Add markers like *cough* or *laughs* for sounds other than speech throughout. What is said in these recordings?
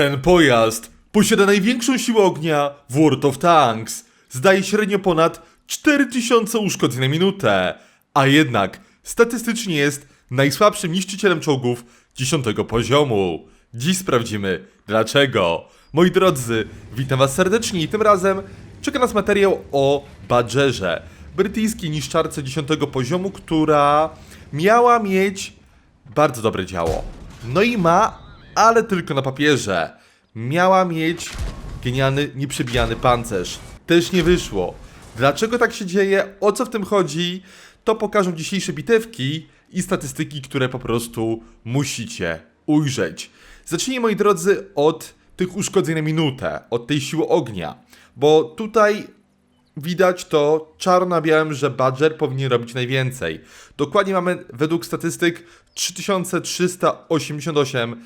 Ten pojazd posiada największą siłę ognia w World of Tanks. Zdaje średnio ponad 4000 uszkodzeń na minutę, a jednak statystycznie jest najsłabszym niszczycielem czołgów 10 poziomu. Dziś sprawdzimy dlaczego. Moi drodzy, witam was serdecznie i tym razem czeka nas materiał o Badgerze, brytyjskiej niszczarce 10 poziomu, która miała mieć bardzo dobre działo. No i ma, ale tylko na papierze. Miała mieć genialny, nieprzebijany pancerz. Też nie wyszło. Dlaczego tak się dzieje? O co w tym chodzi? To pokażą dzisiejsze bitewki i statystyki, które po prostu musicie ujrzeć. Zacznijmy, moi drodzy, od tych uszkodzeń na minutę, od tej siły ognia. Bo tutaj widać to czarno na białym, że Badger powinien robić najwięcej. Dokładnie mamy według statystyk 3388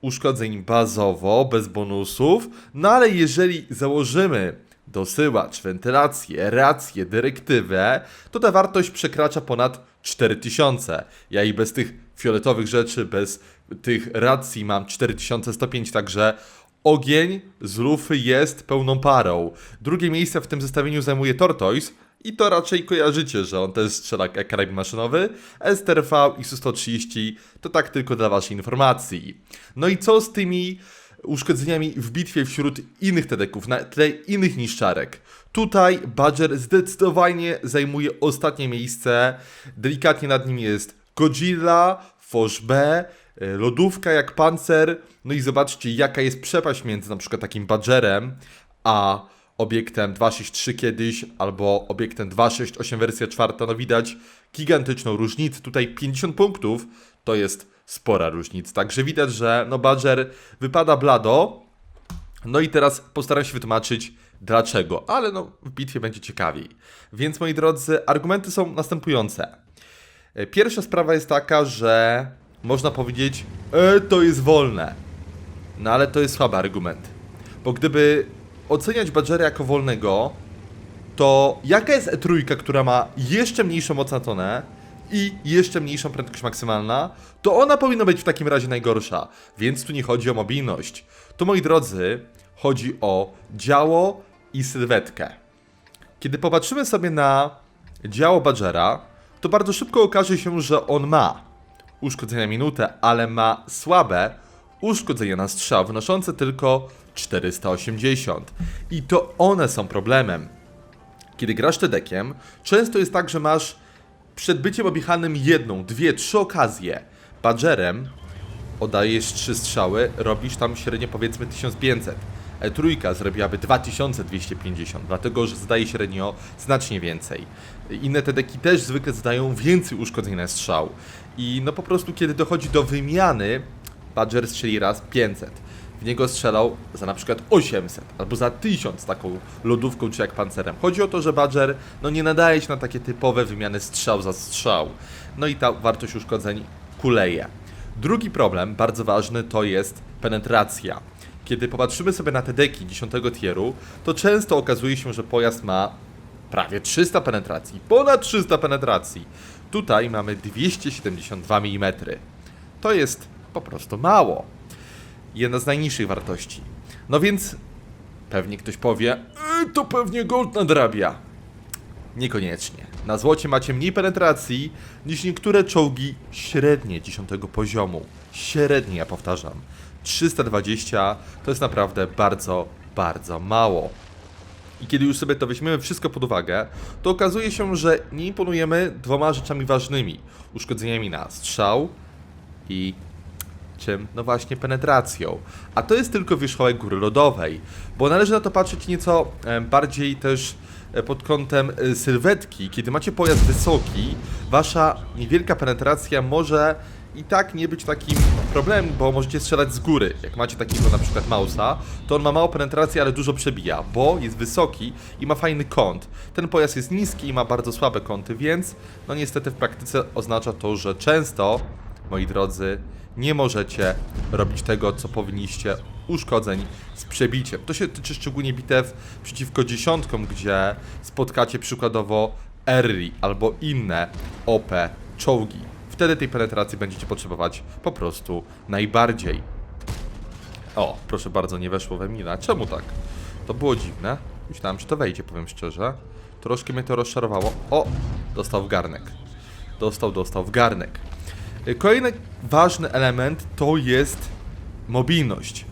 uszkodzeń bazowo, bez bonusów. No ale jeżeli założymy dosyłacz, wentylację, rację, dyrektywę, to ta wartość przekracza ponad 4000. Ja i bez tych fioletowych rzeczy, bez tych racji mam 4105, także Ogień z lufy jest pełną parą. Drugie miejsce w tym zestawieniu zajmuje Tortoise i to raczej kojarzycie, że on też strzela karabin maszynowy. STRV i Su-130 to tak tylko dla waszej informacji. No i co z tymi uszkodzeniami w bitwie wśród innych tedeków, na tle innych niszczarek? Tutaj Badger zdecydowanie zajmuje ostatnie miejsce. Delikatnie nad nim jest Godzilla, Foch B, e, lodówka jak pancer. No i zobaczcie, jaka jest przepaść między na przykład takim Badgerem a obiektem 263 kiedyś, albo obiektem 268 wersja czwarta. No widać gigantyczną różnicę. Tutaj 50 punktów to jest spora różnica. Także widać, że no Badger wypada blado. No i teraz postaram się wytłumaczyć dlaczego, ale no w bitwie będzie ciekawiej. Więc moi drodzy, argumenty są następujące. E, Pierwsza sprawa jest taka, że można powiedzieć, e, to jest wolne. No ale to jest słaby argument. Bo gdyby oceniać Badgera jako wolnego, to jaka jest E3, która ma jeszcze mniejszą moc na tonę i jeszcze mniejszą prędkość maksymalna, to ona powinna być w takim razie najgorsza. Więc tu nie chodzi o mobilność. Tu, moi drodzy, chodzi o działo i sylwetkę. Kiedy popatrzymy sobie na działo Badgera, to bardzo szybko okaże się, że on ma uszkodzenia minutę, ale ma słabe uszkodzenia na strzał, wynoszące tylko 480. I to one są problemem. Kiedy grasz tedekiem, często jest tak, że masz przed byciem objechanym jedną, dwie, trzy okazje. Badgerem oddajesz trzy strzały, robisz tam średnio powiedzmy 1500. E3 zrobiłaby 2250, dlatego że zdaje średnio znacznie więcej. Inne TDki też zwykle zdają więcej uszkodzeń na strzał. I no po prostu kiedy dochodzi do wymiany, Badger strzeli raz 500. W niego strzelał za na przykład 800 albo za 1000 taką lodówką czy jak pancerem. Chodzi o to, że Badger no nie nadaje się na takie typowe wymiany strzał za strzał. No i ta wartość uszkodzeń kuleje. Drugi problem, bardzo ważny, to jest penetracja. Kiedy popatrzymy sobie na te deki 10 tieru, to często okazuje się, że pojazd ma prawie 300 penetracji, ponad 300 penetracji. Tutaj mamy 272 mm. To jest po prostu mało. Jedna z najniższych wartości. No więc pewnie ktoś powie, "Y, to pewnie gold nadrabia. Niekoniecznie. Na złocie macie mniej penetracji niż niektóre czołgi średnie 10 poziomu. Średnie, ja powtarzam. 320 to jest naprawdę bardzo, bardzo mało. I kiedy już sobie to weźmiemy wszystko pod uwagę, to okazuje się, że nie imponujemy dwoma rzeczami ważnymi: uszkodzeniami na strzał i czym? No właśnie penetracją. A to jest tylko wierzchołek góry lodowej, bo należy na to patrzeć nieco e, bardziej też e, pod kątem e, sylwetki. Kiedy macie pojazd wysoki, wasza niewielka penetracja może i tak nie być takim problemem, bo możecie strzelać z góry. Jak macie takiego na przykład Mausa, to on ma mało penetracji, ale dużo przebija, bo jest wysoki i ma fajny kąt. Ten pojazd jest niski i ma bardzo słabe kąty, więc no niestety w praktyce oznacza to, że często, moi drodzy, nie możecie robić tego, co powinniście, uszkodzeń z przebiciem. To się tyczy szczególnie bitew przeciwko dziesiątkom, gdzie spotkacie przykładowo Early albo inne OP czołgi. Wtedy tej penetracji będziecie potrzebować po prostu najbardziej. O, proszę bardzo, nie weszło we Mila. Czemu tak? To było dziwne. Myślałem, że to wejdzie, powiem szczerze. Troszkę mnie to rozczarowało. O, dostał w garnek. Dostał, dostał w garnek. Kolejny ważny element to jest mobilność.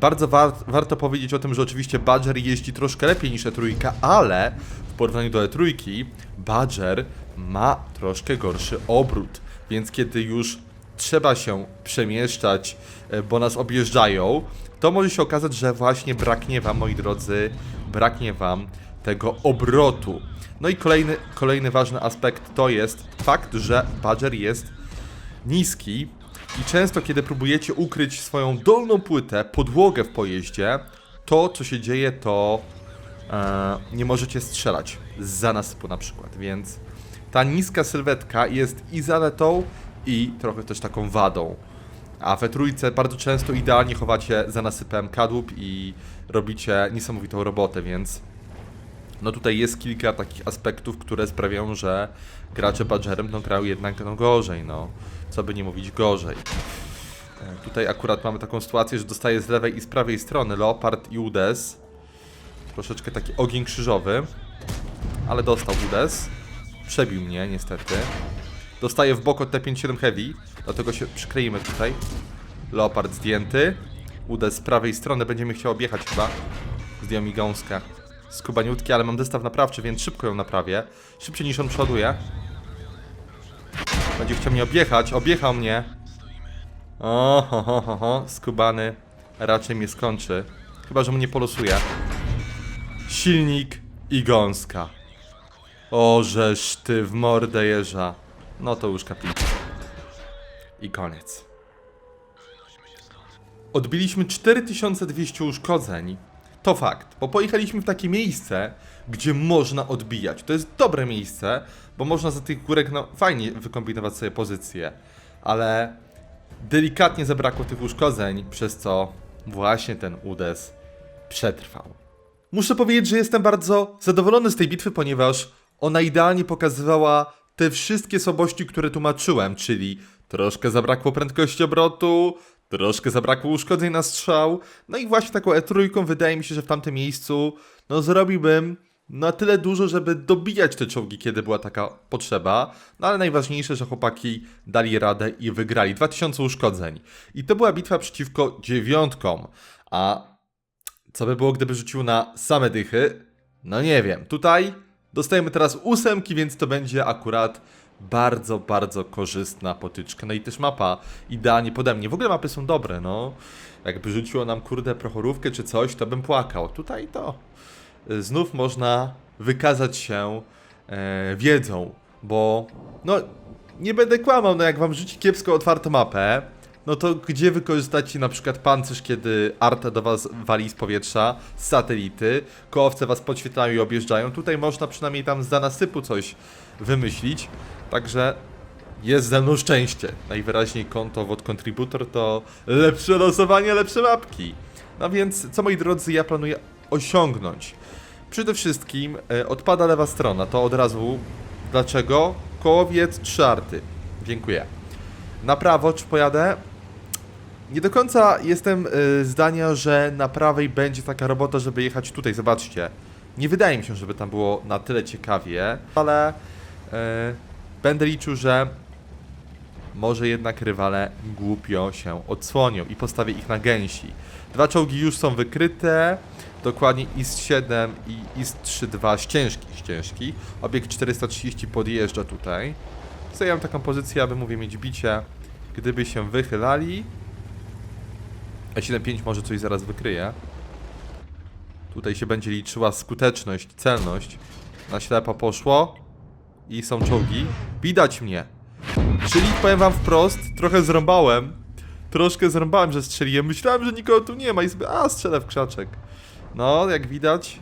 Bardzo war warto powiedzieć o tym, że oczywiście Badger jeździ troszkę lepiej niż E3, ale w porównaniu do E3 Badger ma troszkę gorszy obrót, więc kiedy już trzeba się przemieszczać, e, bo nas objeżdżają, to może się okazać, że właśnie braknie Wam, moi drodzy, braknie Wam tego obrotu. No i kolejny, kolejny ważny aspekt to jest fakt, że Badger jest niski i często kiedy próbujecie ukryć swoją dolną płytę, podłogę w pojeździe, to co się dzieje to e, nie możecie strzelać z nasypu na przykład, więc ta niska sylwetka jest i zaletą i trochę też taką wadą. A we trójce bardzo często idealnie chowacie za nasypem kadłub i robicie niesamowitą robotę, więc no tutaj jest kilka takich aspektów, które sprawiają, że gracze Badgerem no grają jednak no gorzej, no. Co by nie mówić gorzej. E, Tutaj akurat mamy taką sytuację, że dostaję z lewej i z prawej strony Leopard i Udes. Troszeczkę taki ogień krzyżowy. Ale dostał Udes. Przebił mnie niestety. Dostaję w bok od T57 Heavy, dlatego się przykleimy tutaj. Leopard zdjęty. Udes z prawej strony będzie mnie chciał objechać chyba. Zdjął mi gąskę. Skubaniutki, ale mam zestaw naprawczy, więc szybko ją naprawię. Szybciej niż on przoduje. Będzie chciał mnie objechać, objechał mnie. O, ho, ho, ho, ho. skubany raczej mnie skończy. Chyba, że mu nie polosuje. Silnik i gąska. O, żeż ty w mordę jeża. No to już kapit. I koniec. Odbiliśmy 4200 uszkodzeń. To fakt, bo pojechaliśmy w takie miejsce, gdzie można odbijać. To jest dobre miejsce, bo można za tych górek no, fajnie wykombinować sobie pozycję, ale delikatnie zabrakło tych uszkodzeń, przez co właśnie ten udes przetrwał. Muszę powiedzieć, że jestem bardzo zadowolony z tej bitwy, ponieważ ona idealnie pokazywała te wszystkie słabości, które tłumaczyłem, czyli troszkę zabrakło prędkości obrotu, troszkę zabrakło uszkodzeń na strzał, no i właśnie taką E3 wydaje mi się, że w tamtym miejscu no zrobiłbym na tyle dużo, żeby dobijać te czołgi, kiedy była taka potrzeba, no ale najważniejsze, że chłopaki dali radę i wygrali. 2000 uszkodzeń. I to była bitwa przeciwko dziewiątkom, a co by było, gdyby rzucił na same dychy? No nie wiem. Tutaj dostajemy teraz ósemki, więc to będzie akurat bardzo, bardzo korzystna potyczka. No i też mapa idealnie pode mnie. W ogóle mapy są dobre, no. Jakby rzuciło nam, kurde, prochorówkę czy coś, to bym płakał. Tutaj to znów można wykazać się e, wiedzą, bo no nie będę kłamał, no jak wam rzuci kiepsko otwartą mapę, no to gdzie wykorzystacie na przykład pancerz, kiedy arta do was wali z powietrza, z satelity, kołowce was podświetlają i objeżdżają. Tutaj można przynajmniej tam za nasypu coś wymyślić, także jest ze mną szczęście. Najwyraźniej konto WOD Contributor to lepsze losowanie, lepsze mapki. No więc, co moi drodzy, ja planuję osiągnąć? Przede wszystkim e, odpada lewa strona, to od razu. Dlaczego? Kołowiec, trzy arty. Dziękuję. Na prawo, czy pojadę? Nie do końca jestem y, zdania, że na prawej będzie taka robota, żeby jechać tutaj. Zobaczcie. Nie wydaje mi się, żeby tam było na tyle ciekawie, ale y, będę liczył, że może jednak rywale głupio się odsłonią i postawię ich na gęsi. Dwa czołgi już są wykryte, dokładnie IS-7 i IS-3-2 ścieżki, ścieżki. Obiekt 430 podjeżdża tutaj. Zajęłem taką pozycję, aby mówię mieć bicie, gdyby się wychylali. E75 może coś zaraz wykryje. Tutaj się będzie liczyła skuteczność, celność. Na ślepo poszło. I są czołgi. Widać mnie. Czyli powiem wam wprost, trochę zrąbałem. Troszkę zrąbałem, że strzeliłem. Myślałem, że nikogo tu nie ma i sobie, a strzelę w krzaczek. No, jak widać,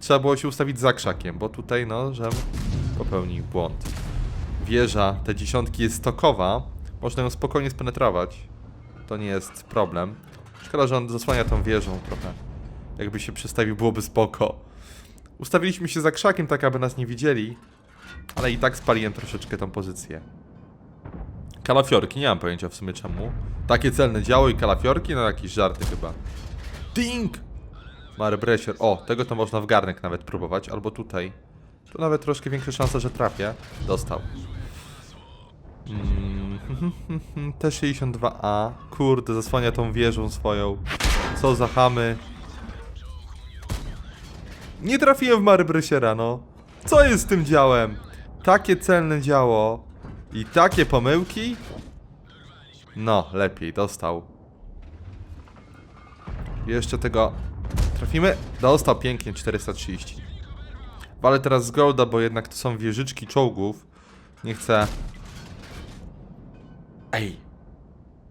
trzeba było się ustawić za krzakiem, bo tutaj, no, żem popełnił błąd. Wieża, te dziesiątki jest stokowa. Można ją spokojnie spenetrować. To nie jest problem. Szkoda, że on zasłania tą wieżą trochę. Jakby się przestawił, byłoby spoko. Ustawiliśmy się za krzakiem, tak aby nas nie widzieli. Ale i tak spaliłem troszeczkę tą pozycję. Kalafiorki, nie mam pojęcia w sumie czemu. Takie celne działo i kalafiorki? No jakieś żarty chyba. Ding! Mary Bresier. O, tego to można w garnek nawet próbować, albo tutaj. Tu nawet troszkę większa szansa, że trafię. Dostał. Mm, *laughs* T62A. Kurde, zasłania tą wieżą swoją. Co za chamy. Nie trafiłem w Mary Bresiera, no. Co jest z tym działem? Takie celne działo i takie pomyłki? No, lepiej, dostał. Jeszcze tego trafimy. Dostał pięknie, 430. Walę teraz z Golda, bo jednak to są wieżyczki czołgów. Nie chcę... Ej!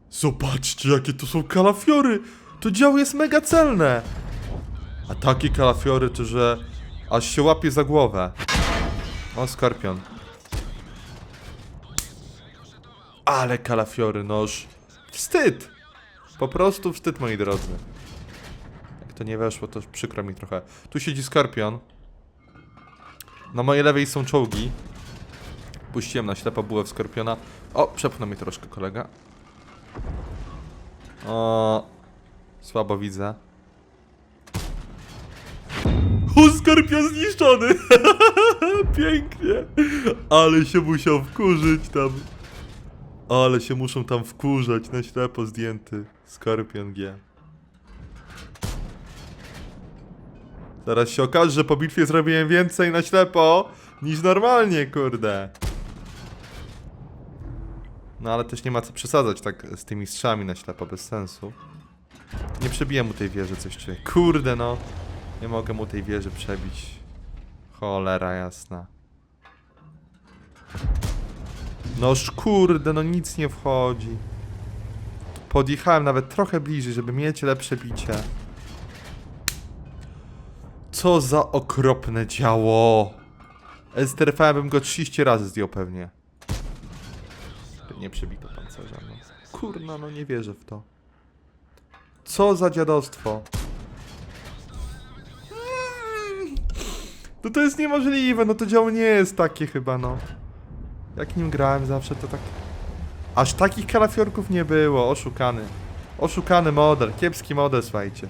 Zobaczcie, jakie to są kalafiory! To działo jest mega celne! A takie kalafiory to, że aż się łapie za głowę. O, skorpion. Ale kalafiory, noż. Wstyd! Po prostu wstyd, moi drodzy. Jak to nie weszło, to przykro mi trochę. Tu siedzi skorpion. Na mojej lewej są czołgi. Puściłem na ślepo bułę w skorpiona. O, przepchnął mi troszkę kolega. O, słabo widzę. O, skorpion zniszczony! *laughs* Pięknie! Ale się musiał wkurzyć tam. Ale się muszą tam wkurzać, na ślepo zdjęty. Skorpion G. Zaraz się okaże, że po bitwie zrobiłem więcej na ślepo niż normalnie, kurde. No ale też nie ma co przesadzać tak z tymi strzałami na ślepo, bez sensu. Nie przebiję mu tej wieży coś czuję. Kurde no. Nie mogę mu tej wieży przebić. Cholera jasna. Noż kurde, no nic nie wchodzi. Podjechałem nawet trochę bliżej, żeby mieć lepsze bicie. Co za okropne działo. Esterfałem bym go 30 razy zdjął pewnie. Nie przebito pancerza, no. Kurna, no nie wierzę w to. Co za dziadostwo. No to jest niemożliwe, no to działo nie jest takie chyba, no. Jak nim grałem zawsze, to tak... Aż takich kalafiorków nie było, oszukany. Oszukany model, kiepski model, słuchajcie.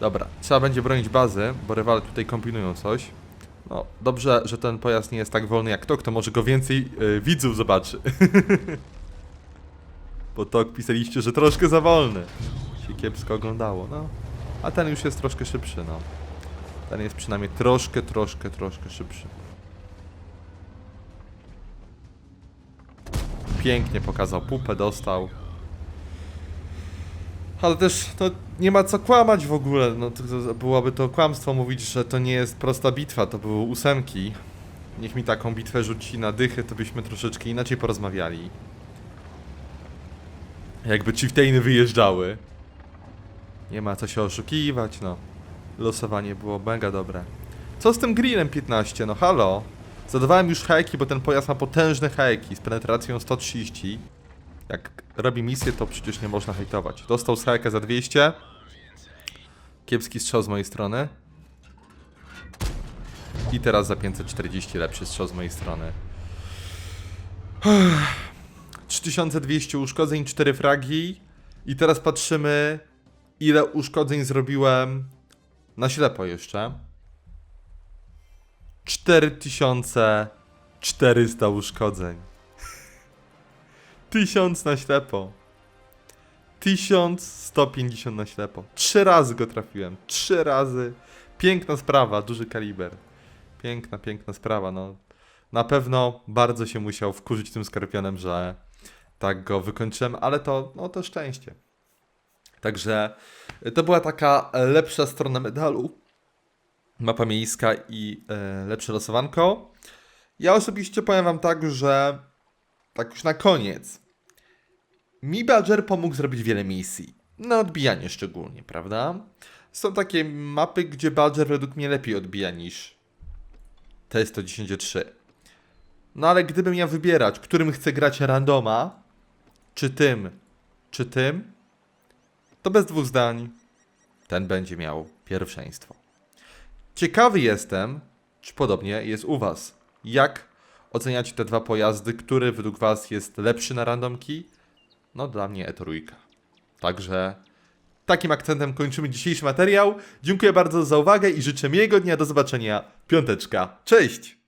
Dobra, trzeba będzie bronić bazy, bo rywale tutaj kombinują coś. No, dobrze, że ten pojazd nie jest tak wolny jak to, kto może go więcej y, widzów zobaczy. *laughs* bo to pisaliście, że troszkę za wolny. Się kiepsko oglądało, no. A ten już jest troszkę szybszy, no. Ten jest przynajmniej troszkę, troszkę, troszkę szybszy. Pięknie pokazał pupę, dostał. Ale też to nie ma co kłamać w ogóle. No, to, to byłoby to kłamstwo mówić, że to nie jest prosta bitwa, to były ósemki. Niech mi taką bitwę rzuci na dychy, to byśmy troszeczkę inaczej porozmawiali. Jakby chieftainy wyjeżdżały. Nie ma co się oszukiwać, no. Losowanie było mega dobre. Co z tym grillem 15? No halo? Zadawałem już heki, bo ten pojazd ma potężne heki z penetracją 130. Jak robi misję, to przecież nie można hejtować. Dostał heka za 200. Kiepski strzał z mojej strony. I teraz za 540 lepszy strzał z mojej strony. 3200 uszkodzeń, 4 fragi. I teraz patrzymy, ile uszkodzeń zrobiłem na ślepo jeszcze. 4400 uszkodzeń. 1000 na ślepo. 1150 na ślepo. Trzy razy go trafiłem. Trzy razy. Piękna sprawa, duży kaliber. Piękna, piękna sprawa. No, na pewno bardzo się musiał wkurzyć tym skorpionem, że tak go wykończyłem, ale to, no to szczęście. Także to była taka lepsza strona medalu. Mapa miejska i e, lepsze losowanko. Ja osobiście powiem wam tak, że tak już na koniec. Mi Badger pomógł zrobić wiele misji. Na odbijanie szczególnie, prawda? Są takie mapy, gdzie Badger według mnie lepiej odbija niż T110-3. No ale gdybym miał wybierać, którym chcę grać randoma, czy tym, czy tym, to bez dwóch zdań ten będzie miał pierwszeństwo. Ciekawy jestem, czy podobnie jest u Was. Jak oceniacie te dwa pojazdy, który według Was jest lepszy na randomki? No dla mnie E3. Także takim akcentem kończymy dzisiejszy materiał. Dziękuję bardzo za uwagę i życzę miłego dnia. Do zobaczenia. Piąteczka. Cześć!